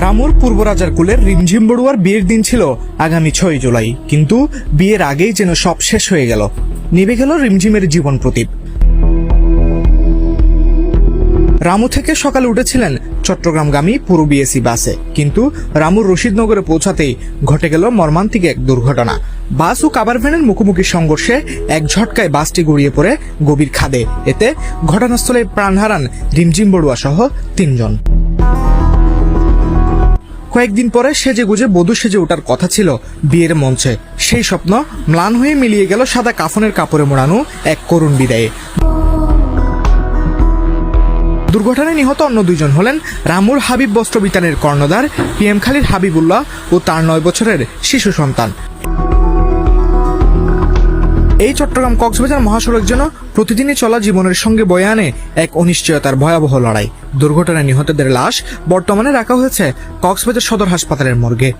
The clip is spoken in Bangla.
রামুর পূর্ব রাজার কুলের রিমঝিম বড়ুয়ার বিয়ের দিন ছিল আগামী ছয় জুলাই। কিন্তু বিয়ের আগেই যেন সব শেষ হয়ে গেল। নিভে গেল রিমঝিমের জীবন প্রতীপ রামু থেকে সকালে উঠেছিলেন চট্টগ্রামগামী পুরো বিএসি বাসে। কিন্তু রামুর রশিদনগরে পৌঁছাতেই ঘটে গেল মর্মান্তিক এক দুর্ঘটনা। বাস ও কাবার ভ্যানের মুখোমুখি সংঘর্ষে এক ঝটকায় বাসটি গড়িয়ে পড়ে গভীর খাদে। এতে ঘটনাস্থলে প্রাণ হারান রিমঝিম বড়ুয়া সহ তিনজন। কয়েকদিন পরে সেজে গুজে বধু সেজে ওঠার কথা ছিল বিয়ের মঞ্চে। সেই স্বপ্ন ম্লান হয়ে মিলিয়ে গেল সাদা কাফনের কাপড়ে মোড়ানো এক করুণ বিদায়ে। দুর্ঘটনায় নিহত অন্য দুজন হলেন রামুর হাবিব বস্ত্র বিতানের কর্ণধার পিএম খালির হাবিবুল্লাহ ও তার নয় বছরের শিশু সন্তান। এই চট্টগ্রাম কক্সবাজার মহাসড়ক যেন প্রতিদিনই চলা জীবনের সঙ্গে বয়ে আনে এক অনিশ্চয়তার ভয়াবহ লড়াই। দুর্ঘটনায় নিহতদের লাশ বর্তমানে রাখা হয়েছে কক্সবাজার সদর হাসপাতালের মর্গে।